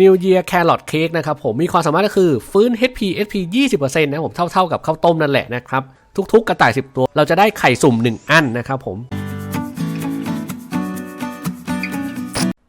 New Year Carrot Cake นะครับผมมีความสามารถก็คือฟื้น HP HP 20%นะครับผมเท่าๆกับข้าวต้มนั่นแหละนะครับ ทุกๆกระต่าย 10 ตัว เราจะได้ไข่สุ่ม 1 อันนะครับผม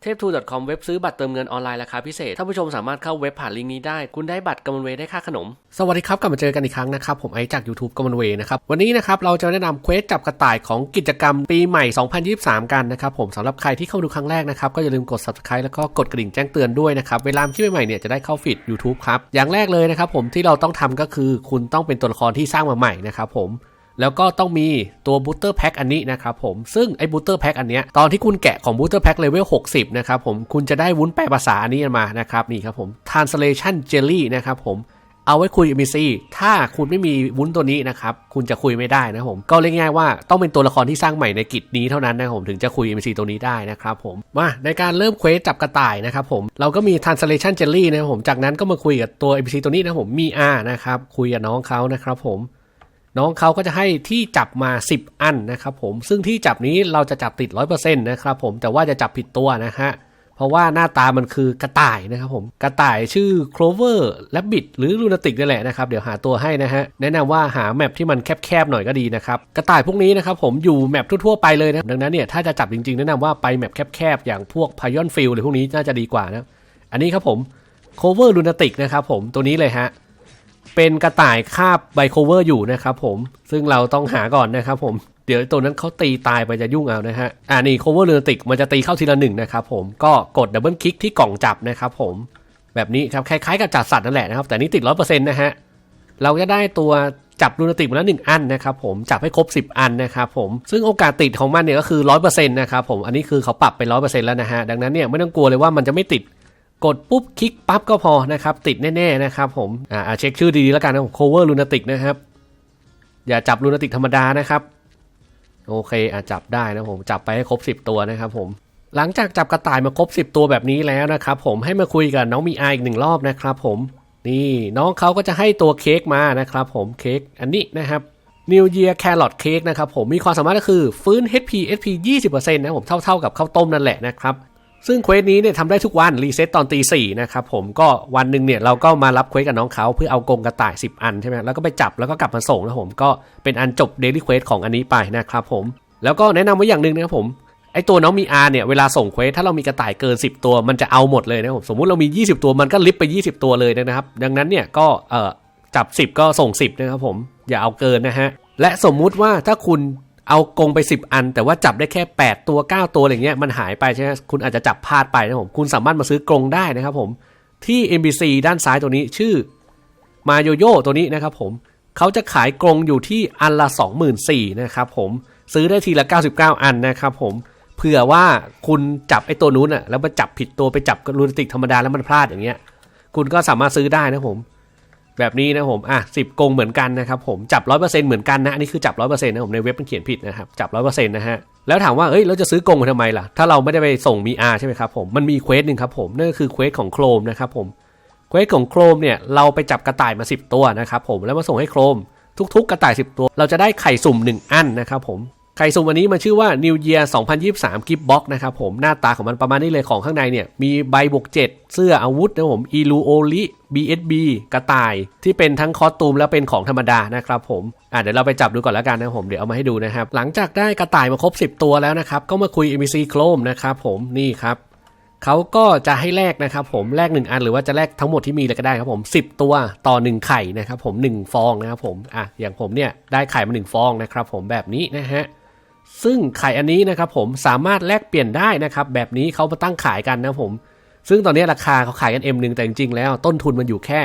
เทพทู .com เว็บซื้อบัตรเติมเงินออนไลน์ราคาพิเศษท่านผู้ชมสามารถเข้าเว็บผ่านลิงก์นี้ได้ คุณได้บัตรกำมะเวได้ค่าขนม สวัสดีครับ กลับมาเจอกันอีกครั้งนะครับ ผมไอจาก YouTube กำมะเวนะครับ วันนี้นะครับเราจะแนะนำเควสจับกระต่ายของกิจกรรมปีใหม่ 2023 กันนะครับผมสำหรับใครที่เข้าดูครั้งแรกนะครับก็อย่าลืมกด subscribe แล้วก็กดกระดิ่งแจ้งเตือนด้วยนะครับเวลาคลิปใหม่ๆเนี่ยจะได้เข้าฟีด YouTube ครับอย่างแรกเลยนะครับผมที่เราต้องทำก็คือ คุณต้องเป็นตัวละครที่สร้างมาใหม่นะครับผม แล้วก็ต้องมีตัวบูตเตอร์แพ็คอันนี้นะครับผม ซึ่งไอ้บูตเตอร์แพ็คอันเนี้ยตอนที่คุณแกะของบูตเตอร์แพ็คเลเวล60 นะครับผม คุณจะได้วุ้นแปลภาษาอันนี้มานะครับนี่ครับผม translation jelly นะครับผมเอาไว้คุย NPC ถ้าคุณไม่มีวุ้นตัวนี้นะครับ คุณจะคุยไม่ได้นะครับผม ก็เรียกง่ายว่าต้องเป็นตัวละครที่สร้างใหม่ในกิจนี้เท่านั้นนะผมถึงจะคุย NPC ตัวนี้ได้นะครับผม มาในการเริ่มเควสจับกระต่ายนะครับผม เราก็มี translation jelly นะครับผม จากนั้นก็มาคุยกับตัว NPC ตัวนี้นะผม มีอานะครับ คุยกับน้องเขานะครับผม น้องเขาก็จะให้ที่จับมา 10 อันนะครับผมซึ่งที่จับนี้เราจะจับติด 100%นะครับผมแต่ว่าจะจับผิดตัวนะฮะเพราะว่าหน้าตามันคือกระต่ายนะครับผมกระต่ายชื่อ Clover Rabbit หรือ Lunatic นี่แหละนะครับ เดี๋ยวหาตัวให้นะฮะแนะนำว่าหาแมปที่มันแคบๆหน่อยก็ดีนะครับกระต่ายพวกนี้นะครับผมอยู่แมปทั่วๆไปเลยนะดังนั้นเนี่ยถ้าจะจับจริงๆ แนะนำว่าไปแมปแคบๆอย่างพวก Pion Field หรือพวกนี้น่าจะดีกว่านะอันนี้ครับผม Cover Lunatic นะครับผมตัวนี้เลยฮะ เป็นกระต่ายคาบไบโคเวอร์อยู่นะครับผมซึ่งเราต้องหาก่อนนะครับผมเดี๋ยวตัวนั้นเขาตีตายไปจะยุ่งเอานะฮะ อ่านี่โคเวอร์เรือติกมันจะตีเข้าทีละหนึ่งนะครับผม ก็กดดับเบิลคลิกที่กล่องจับนะครับผม แบบนี้ครับ คล้ายๆกับจับสัตว์นั่นแหละนะครับ แต่นี่ติดร้อยเปอร์เซ็นต์นะฮะ เราจะได้ตัวจับลูนาติกมาแล้วหนึ่งอันนะครับผม จับให้ครบ 10 อันนะครับผม ซึ่งโอกาสติดของมันเนี่ยก็คือร้อยเปอร์เซ็นต์นะครับผม อันนี้คือเขาปรับไปร้อยเปอร์เซ็นต์แล้วนะฮะ ดังนั้นเนี่ยไม่ต้องกลัวเลยว่ามันจะไม่ติด กดปุ๊บคลิกปั๊บก็พอนะครับ ติดแน่ๆนะครับผมอ่าเช็คชื่อดีๆแล้วกันนะผม cover lunatic นะครับ อย่าจับ lunatic ธรรมดานะครับ โอเคอะจับได้นะผม จับไปให้ครบ 10 ตัวนะครับผมหลังจากจับกระต่ายมาครบ 10 ตัวแบบนี้แล้วนะครับผมให้มาคุยกับน้องมีอาอีกหนึ่งรอบนะครับผมนี่น้องเขาก็จะให้ตัวเค้กมานะครับผมเค้กอันนี้นะครับ New Year Carrot Cake นะครับผมมีความสามารถก็คือฟื้น HP HP 20%นะครับผมเท่าๆกับข้าวต้มนั่นแหละนะครับ ซึ่งเควสนี้เนี่ยทำได้ทุกวันรีเซ็ตตอนตีสี่นะครับผมก็วันหนึ่งเนี่ยเราก็มารับเควสกับน้องเขาเพื่อเอากรงกระต่าย 10 อันใช่ไหมแล้วก็ไปจับแล้วก็กลับมาส่งนะผมก็เป็นอันจบเดลี่เควสของอันนี้ไปนะครับผมแล้วก็แนะนำไว้อย่างหนึ่งนะครับผมไอตัวน้องมีอาเนี่ยเวลาส่งเควสถ้าเรามีกระต่ายเกิน 10 ตัวมันจะเอาหมดเลยนะครับผมสมมุติเรามี 20 ตัวมันก็ลิฟไป 20 ตัวเลยนะครับ ดังนั้นเนี่ยก็เอ่อจับ 10 ก็ส่ง 10 นะครับผมอย่าเอาเกินนะฮะและสมมุติว่าถ้าคุณ เอากรงไป 10 อัน แต่ว่าจับได้แค่ 8 ตัว 9 ตัวอะไรเงี้ยมันหายไปใช่ไหมคุณอาจจะจับพลาดไปนะผมคุณสามารถมาซื้อกรงได้นะครับผมที่ NBC ด้านซ้ายตัวนี้ชื่อมาโยโย่ตัวนี้นะครับผมเขาจะขายกรงอยู่ที่อันละ 24,000นะครับผมซื้อได้ทีละ 99 อันนะครับผมเผื่อว่าคุณจับไอ้ตัวนู้นอะแล้วมาจับผิดตัวไปจับลูนติกธรรมดาแล้วมันพลาดอย่างเงี้ย คุณก็สามารถซื้อได้นะผม แบบนี้นะผมอะสิบกงเหมือนกันนะครับผมจับร้อยเปอร์เซ็นต์เหมือนกันนะอันนี้คือจับร้อยเปอร์เซ็นต์นะผมในเว็บมันเขียนผิดนะครับจับร้อยเปอร์เซ็นต์นะฮะแล้วถามว่าเอ้ยเราจะซื้อกงมาทำไมล่ะ ถ้าเราไม่ได้ไปส่งมีอาใช่ไหมครับผมมันมีเควสหนึ่งครับผมนั่นก็คือเควสของโครมนะครับผมเควสของโครมเนี่ยเราไปจับกระต่ายมา 10 ตัวนะครับผมแล้วมาส่งให้โครมทุกๆ กระต่าย 10 ตัว เราจะได้ไข่สุ่ม 1 อันนะครับผม ไข่สุ่มอันนี้มันชื่อว่า New Year 2023 Gift Box นะครับผมหน้าตาของมันประมาณนี้เลยของข้างในเนี่ย มีใบบวก7 เสื้ออาวุธนะผมอีลูโอลิ BSB กระต่ายที่เป็นทั้งคอสตูมและเป็นของธรรมดานะครับผมอะเดี๋ยวเราไปจับดูก่อนแล้วกันนะผมเดี๋ยวเอามาให้ดูนะครับ หลังจากได้กระต่ายมาครบ 10 ตัวแล้วนะครับ ก็มาคุย NPC Chrome นะครับผมนี่ครับเขาก็จะให้แลกนะครับผมแลก1อันหรือว่าจะแลกทั้งหมดที่มีเลยก็ได้ครับผม 10 ตัวต่อ 1 ไข่นะครับผม1ฟองนะครับผมอะอย่างผมเนี่ยได้ไข่มา1ฟองนะครับผมแบบนี้นะฮะ ซึ่งไข่อันนี้นะครับผมสามารถแลกเปลี่ยนได้นะครับ แบบนี้เขามาตั้งขายกันนะผม ซึ่งตอนนี้ราคาเขาขายกัน M หนึ่งแต่จริงๆแล้วต้นทุนมันอยู่แค่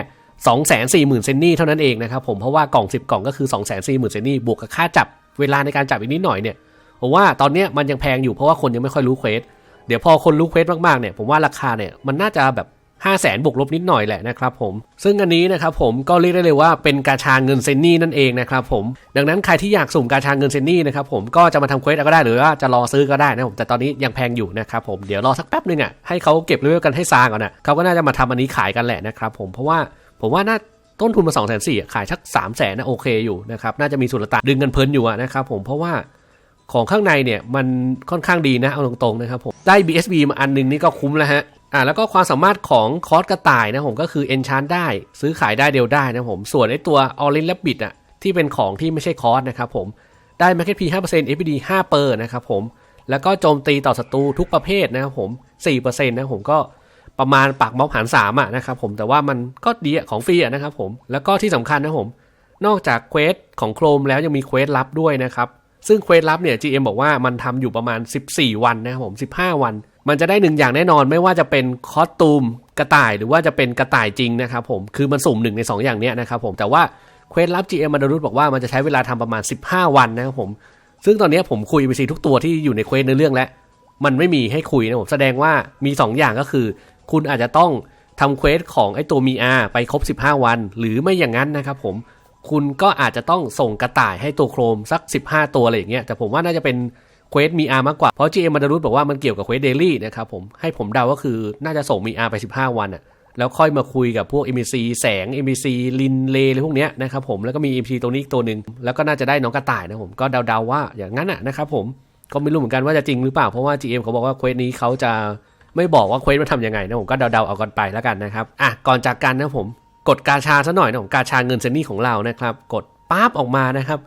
2 4 0 0 0 0 เซนนี่เท่านั้นเองนะครับผมเพราะว่ากล่อง 10 กล่องก็คือ 2 4 0 0 0 0 เซนนี่บวกกับค่าจับเวลาในการจับอีกนิดหน่อยเนี่ยผมว่าตอนนี้มันยังแพงอยู่เพราะว่าคนยังไม่ค่อยรู้เควสเดี๋ยวพอคนรู้เควสมากๆเนี่ยผมว่าราคาเนี่ยมันน่าจะแบบ 5 0 0แสนบวกลบนิดหน่อยแหละนะครับผม ซึ่งอันนี้นะครับผมก็เรียกได้เลยว่าเป็นกาชาเงินเซนนี่นั่นเองนะครับผม ดังนั้นใครที่อยากสุ่มกาชาเงินเซนนี่นะครับผมก็จะมาทำเควสก็ได้หรือว่าจะรอซื้อก็ได้นะผมแต่ตอนนี้ยังแพงอยู่นะครับผมเดี๋ยวรอสักแป๊บนึงอะให้เขาเก็บเลเวลกันให้ซางก่อนนะเขาก็น่าจะมาทำอันนี้ขายกันแหละนะครับผมเพราะว่าผมว่าน่าต้นทุนมา2 4 0 0 0 0ขายสัก3 0 0 0 0นนะโอเคอยู่นะครับน่าจะมีสุลต่านดึงเงินเพลินอยู่นะครับผมเพราะว่าของข้างในเนี่ยมันค่อนข้างดีนะเอาตรงๆนะครับผมได้ BSB มาอันนึงนี่ก็คุ้มแล้วฮะ อ่าแล้วก็ความสามารถของคอร์สกระต่ายนะผมก็คือ enchant ได้ซื้อขายได้เดียวได้นะผม ส่วนไอตัว orange rabbit อะที่เป็นของที่ไม่ใช่คอร์สนะครับผมได้ market p 5% FPD 5เปอร์นะครับผมแล้วก็โจมตีต่อศัตรูทุกประเภทนะครับผม4%นะผมก็ประมาณปากม็อบหาร3อะนะครับผมแต่ว่ามันก็ดีอะของฟรีอะนะครับผมแล้วก็ที่สำคัญนะผมนอกจากเควสของโครมแล้วยังมีเควสลับด้วยนะครับซึ่งเควสลับเนี่ย GM บอกว่ามันทำอยู่ประมาณ 14 วันนะครับผม 15 วัน มันจะได้หนึ่งอย่างแน่นอนไม่ว่าจะเป็นคอสตูมกระต่ายหรือว่าจะเป็นกระต่ายจริงนะครับผมคือมันสุ่มหนึ่งใน 2 อย่างเนี้ยนะครับผมแต่ว่าเควสลับ GM มาดารุตบอกว่ามันจะใช้เวลาทำประมาณ 15 วันนะครับผมซึ่งตอนนี้ผมคุย NPC ทุกตัวที่อยู่ในเควสในเรื่องแล้วมันไม่มีให้คุยนะผมแสดงว่ามี 2 อย่างก็คือ คุณอาจจะต้องทำเควสของไอตัวมีอาไปครบ 15 วัน หรือไม่อย่างนั้นนะครับผมคุณก็อาจจะต้องส่งกระต่ายให้ตัวโครมสัก 15 ตัวอะไรอย่างเงี้ยแต่ผมว่าน่าจะเป็น เควสมีอามากกว่า เพราะ GM มาดรุตบอกว่ามันเกี่ยวกับเควสเดลี่นะครับผมให้ผมเดาก็คือน่าจะส่งมีอาไป 15 วันอะแล้วค่อยมาคุยกับพวก MBC แสง MBC ลินเลอะไรพวกเนี้ยนะครับผมแล้วก็มี MBC ตัวนี้อีกตัวหนึ่งแล้วก็น่าจะได้น้องกระต่ายนะผมก็เดาๆว่าอย่างนั้นอะนะครับผมก็ไม่รู้เหมือนกันว่าจะจริงหรือเปล่าเพราะว่า GM เขาบอกว่าเควสนี้เขาจะไม่บอกว่าเควสมันทำยังไงนะผมก็เดาๆเอากันไปแล้วกันนะครับอะก่อนจากกันนะผมกดกาชาซะหน่อยนะผมกาชาเงินเซนนี่ของเรานะครับ กดปั๊บออกมานะครับ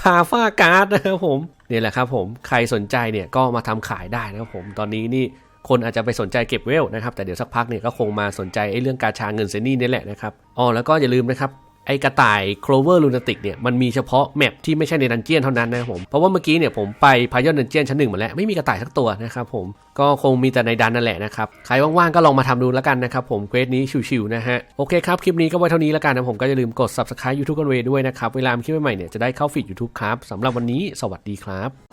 คาฟ้าการ์ดนะครับผม นี่แหละครับผมใครสนใจเนี่ยก็มาทำขายได้นะครับผมตอนนี้นี่คนอาจจะไปสนใจเก็บเวลนะครับแต่เดี๋ยวสักพักเนี่ยก็คงมาสนใจไอ้เรื่องกาชาเงินเซนนี่นี่แหละนะครับอ๋อแล้วก็อย่าลืมนะครับ ไอกระต่าย Clover Lunatic เนี่ยมันมีเฉพาะแมปที่ไม่ใช่ในดันเจียนเท่านั้นนะครับผมเพราะว่าเมื่อกี้เนี่ยผมไปพายอนดันเจียนชั้นหนึ่งมาแล้วไม่มีกระต่ายสักตัวนะครับผมก็คงมีแต่ในดันนั่นแหละนะครับใครว่างๆก็ลองมาทำดูแล้วกันนะครับผมเควสนี้ชิวๆนะฮะโอเคครับคลิปนี้ก็ไว้เท่านี้แล้วกันนะผมก็อย่าลืมกด subscribe YouTube กันเวด้วยนะครับเวลามีคลิปใหม่ๆเนี่ยจะได้เข้าฟีด YouTube ครับสำหรับวันนี้สวัสดีครับ